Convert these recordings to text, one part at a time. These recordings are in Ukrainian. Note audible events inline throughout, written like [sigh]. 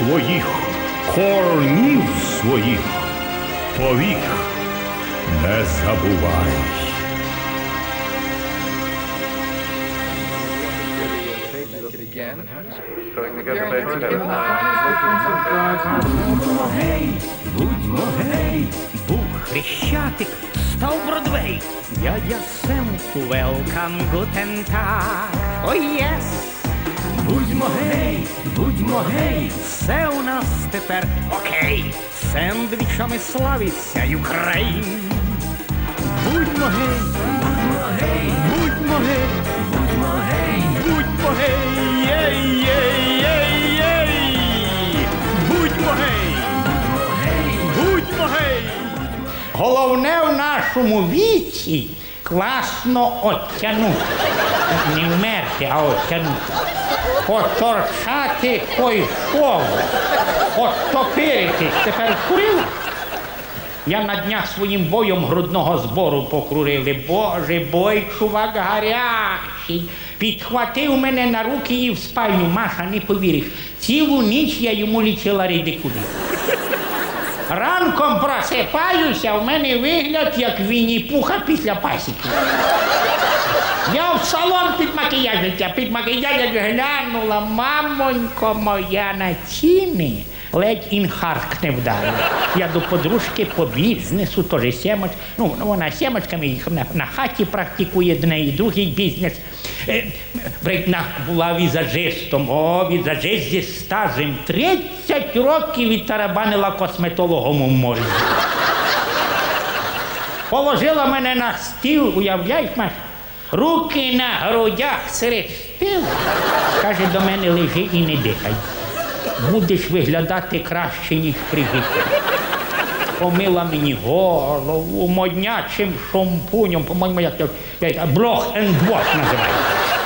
своїх, корнів своїх, повік не забувай. Будьмо гей, будьмо гей, був хрещатик, став Бродвей. Дядя Сем, welcome, guten Tag, oh yes. Будьмо гей, будьмо гей, все у нас тепер окей. Сендвічами славиться Юкрейн. Будьмо гей, будьмо гей, будьмо гей, будьмо гей, будьмо гей, єй, єй, єй, єй. Будьмо гей, будьмо гей, будьмо гей. Головне в нашому віці класно оттянути. Не вмерти, а оттянути. Поторчати той шов. Оттопиритись. Тепер курила? Я на днях своїм боєм грудного збору покрурили. Боже, бой, чувак гарячий. Підхватив мене на руки і в спальню. Маша, не повіриш. Цілу ніч я йому лічила ридикулі. Ранком просипаюся, в мене вигляд, як Вінні-Пуха після пасіки. Я в салон під макіяжниця, під макіяж глянула, мамонько моя на ціни. Ледь інфаркт не вдарив. Я до подружки по бізнесу, теж сімоч. Ну, вона сімочками на, на хаті практикує, до неї другий бізнес. Е, Вона була візажистом, о, візажист зі стажем. 30 років відтарабанила косметологом у морі. Положила мене на стіл, уявляєш, Маш? Руки на грудях серед стіл. Каже, до мене лежи і не дихай. Будеш виглядати краще, ніж при житті. Помила мені голову моднячим шампунем, по-моєму, як блох енд вош називається.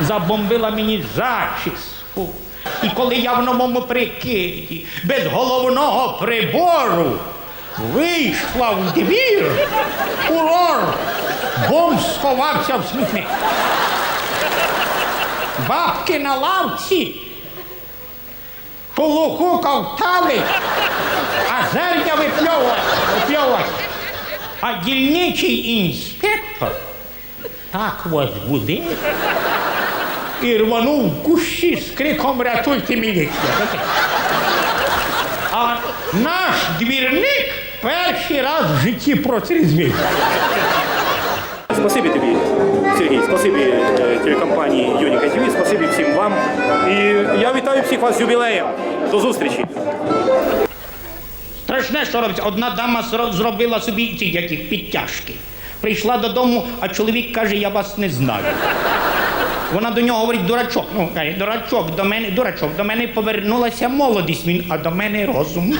Забомбила мені зачіску. І коли я в новому прикиді, без головного прибору, вийшла в двір, урор, бомб сховався в смітник. Бабки на лавці, полуху ковтали, а зерня випльовували, випльовували. А дільничий інспектор так возбудив і рванув в кущі з криком рятуйте міліцію. А наш двірник перший раз в житті протрезвів. Спасибі тобі, Сергій, спасибі е, телекомпанії Юніка ТВ, спасибі всім вам. І я вітаю всіх вас з юбілеєм. До зустрічі. Страшне, що робиться. Одна дама зробила собі ці яких підтяжки. Прийшла додому, а чоловік каже, я вас не знаю. Вона до нього говорить, дурачок. Ну, каже, дурачок, до мене, дурачок, до мене повернулася молодість, він, а до мене розум.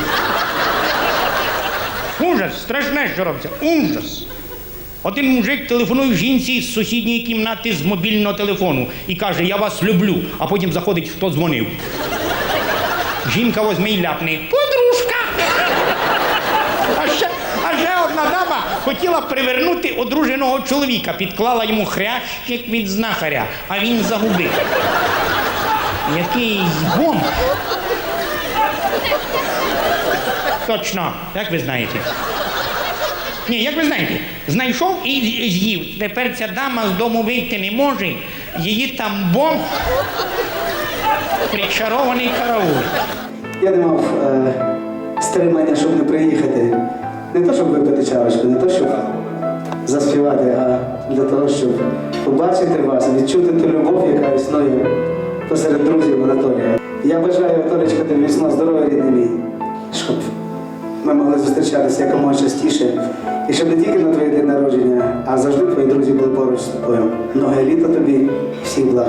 Ужас, страшне, що робиться. Ужас. Один мужик телефонує жінці з сусідньої кімнати з мобільного телефону і каже, я вас люблю, а потім заходить, хто дзвонив. Жінка возьме і ляпне. Подружка! А ще, а ще одна дама хотіла привернути одруженого чоловіка, підклала йому хрящик від знахаря, а він загубив. Який бомб. Точно, як ви знаєте? Ні, як ви знаєте, знайшов і з'їв. Тепер ця дама з дому вийти не може, її там бомб. Причарований караул. Я не мав е, стримання, щоб не приїхати. Не то, щоб випити чарочку, не то, щоб заспівати, а для того, щоб побачити вас, відчути ту любов, яка існує посеред друзів Анатолія. Я бажаю, Толечка, тобі міцного здоров'я, рідний мій, щоб ми могли зустрічатися якомога частіше. І щоб не тільки на твоє день народження, а завжди твої друзі були поруч з тобою. Многе літо тобі, всіх благ.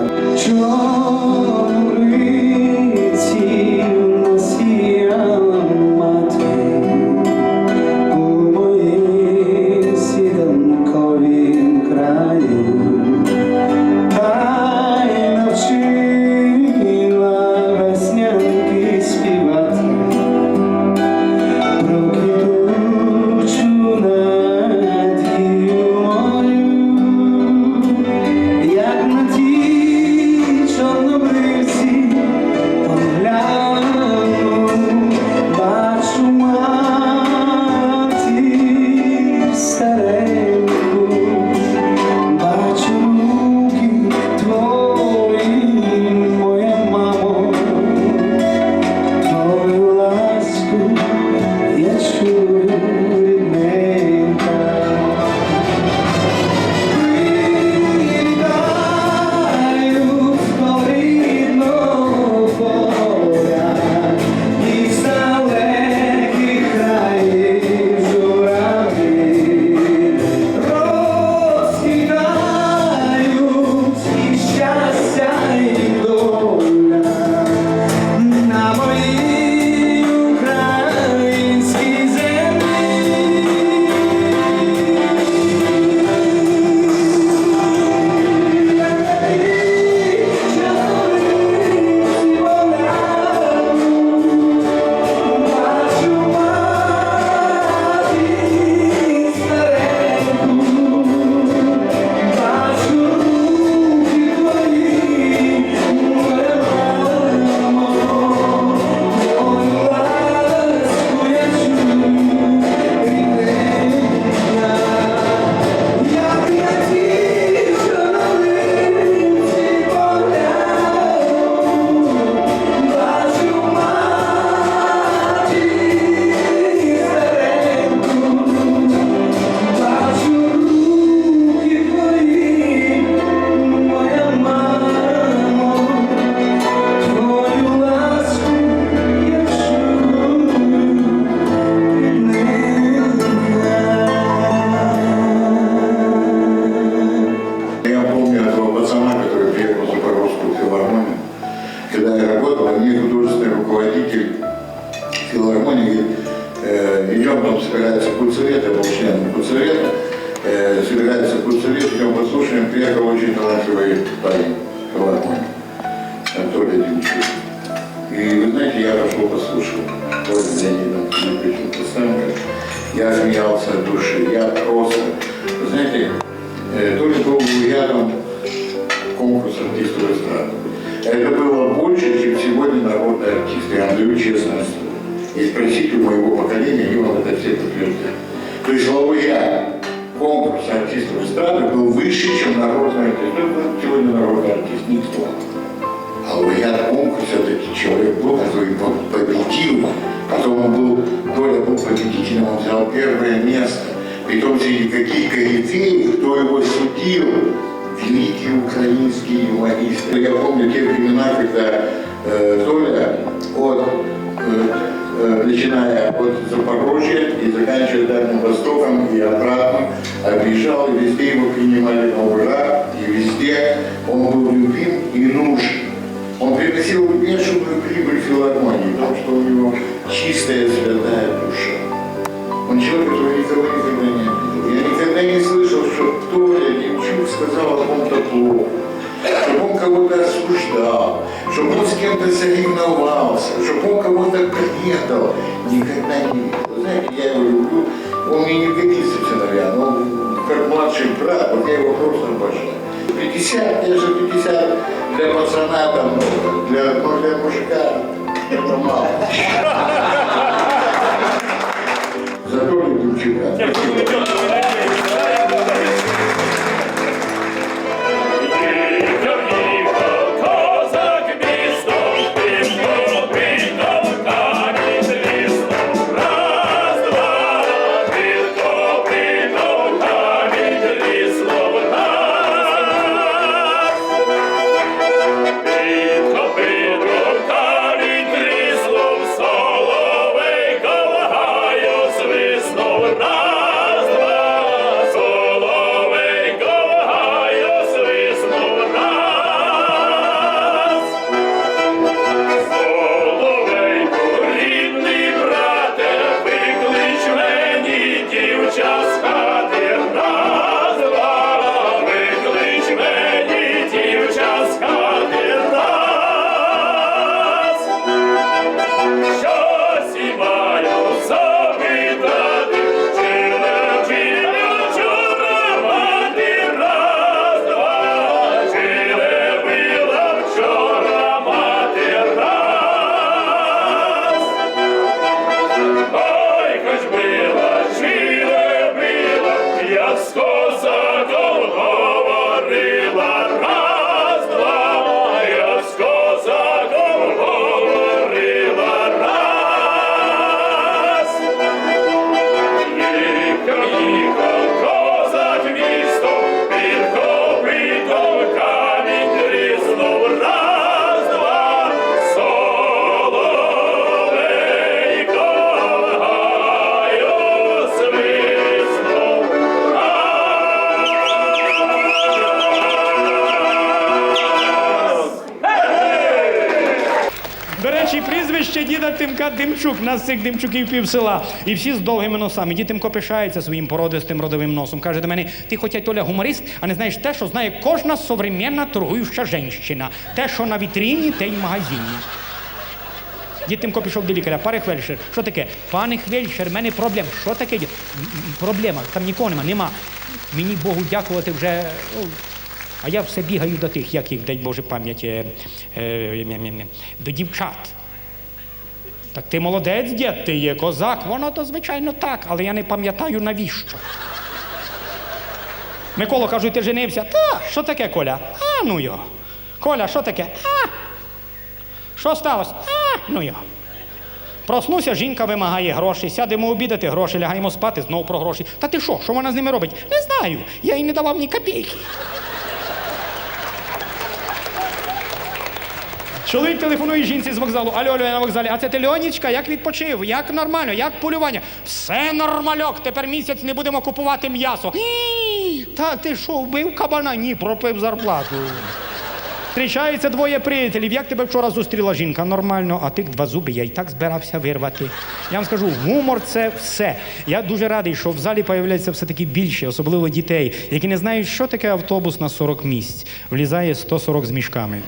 Э, собирается культсовет, идем послушаем, приехал очень талантливый парень филармонии, Анатолий Демчук. И вы знаете, я пошел послушал, тоже Леонидом Филипповичем Костенко. Я смеялся от души, я просто, вы знаете, э, то ли был лауреатом конкурса артистов эстрады. Это было больше, чем сегодня народный артист. Я вам даю честное слово. И спросите у моего поколения, они вам это народный артист. Ну, сегодня народный артист никто. А лауреат конкурса это человек был, который по- победил, потом он был, Доля был победителем, он взял первое место. Притом среди каких корифеев, кто его судил, великие украинские юмористы. Я помню те времена, когда э, Толя от, начиная от Запорожья и заканчивая Дальним Востоком и обратно, объезжал, и везде его принимали на ура, и везде он был любим и нужен. Он приносил бешеную прибыль филармонии, потому что у него чистая святая душа. Он человек, который никого никогда не обидел. Я никогда не слышал, что Толя Демчук сказал о ком-то плохо, чтобы он кого-то осуждал, чтобы он с кем-то соревновался, чтобы он кого-то предал. Никогда не видел. Вы Знаете, я его люблю, он мне не годится в сыновья, но он как младший брат, вот я его просто обожаю. 50, я же 50 для пацана там много, для, но для мужика это мало. [laughs] Зато люблю тебя. До речі, прізвище діда Тимка Димчук. Нас цих Димчуків пів села. І всі з довгими носами. Дід Тимко пишається своїм породистим родовим носом. Каже до мене, ти хоча Толя гуморист, а не знаєш те, що знає кожна современна торгуюча женщина. Те, що на вітріні, те й в магазині. Дід Тимко пішов до лікаря, пане Хвельшер. Що таке? Пане Хвельшер, в мене проблема. Що таке? Проблема, там нікого нема, нема. Мені Богу дякувати вже. А я все бігаю до тих, як їх, дай Боже пам'ять, е, е, до дівчат. Так ти молодець, дід, ти є козак. Воно то, звичайно, так, але я не пам'ятаю навіщо. Микола, кажу, ти женився? Та, що таке, Коля? А, ну його. Коля, що таке? А. Що сталося? А, ну його. Проснуся, жінка вимагає гроші, сядемо обідати, гроші, лягаємо спати, знову про гроші. Та ти що, що вона з ними робить? Не знаю. Я їй не давав ні копійки. Чоловік телефонує жінці з вокзалу. Алло, алло, я на вокзалі. А це ти Льонічка, як відпочив? Як нормально, як полювання? Все нормальок, тепер місяць не будемо купувати м'ясо. Та ти що, вбив кабана? Ні, пропив зарплату. Зустрічаються двоє приятелів. Як тебе вчора зустріла жінка? Нормально, а тих два зуби я і так збирався вирвати. Я вам скажу, гумор це все. Я дуже радий, що в залі появляється все-таки більше, особливо дітей, які не знають, що таке автобус на 40 місць. Влізає 140 з мішками.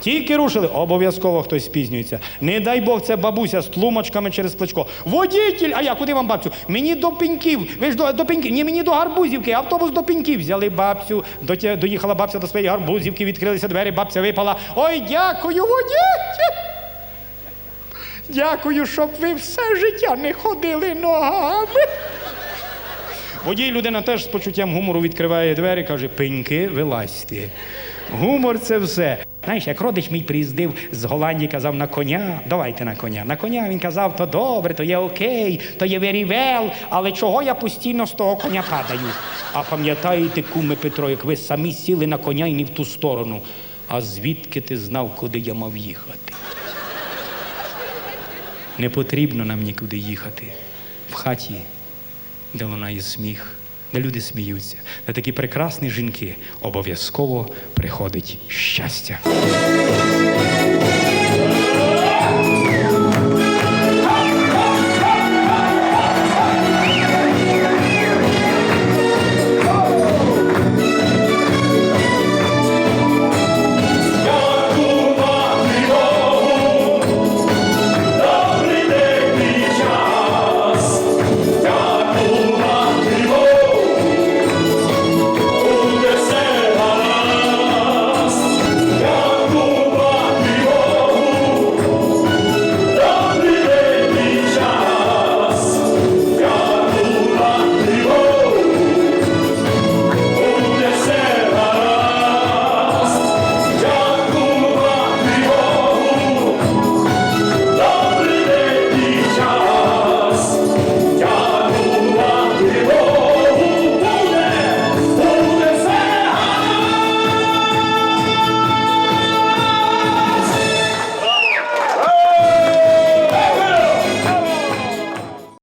Тільки рушили, обов'язково хтось спізнюється. Не дай Бог, це бабуся з тлумочками через плечко. Водітель! А я куди вам бабцю? Мені до пеньків. Ви ж до, до пеньків. Ні, мені до гарбузівки. Автобус до пеньків. Взяли бабцю. Дотя- доїхала бабця до своєї гарбузівки, відкрилися двері, бабця випала. Ой, дякую, водітель! Дякую, щоб ви все життя не ходили ногами. Водій людина теж з почуттям гумору відкриває двері, каже: пеньки, вилазьте. Гумор це все. Знаєш, як родич мій приїздив з Голландії, казав на коня, давайте на коня. На коня він казав, то добре, то є окей, то є well, але чого я постійно з того коня падаю? А пам'ятаєте, куме Петро, як ви самі сіли на коня і не в ту сторону. А звідки ти знав, куди я мав їхати? Не потрібно нам нікуди їхати. В хаті де лунає сміх, де люди сміються, де такі прекрасні жінки обов'язково приходить щастя.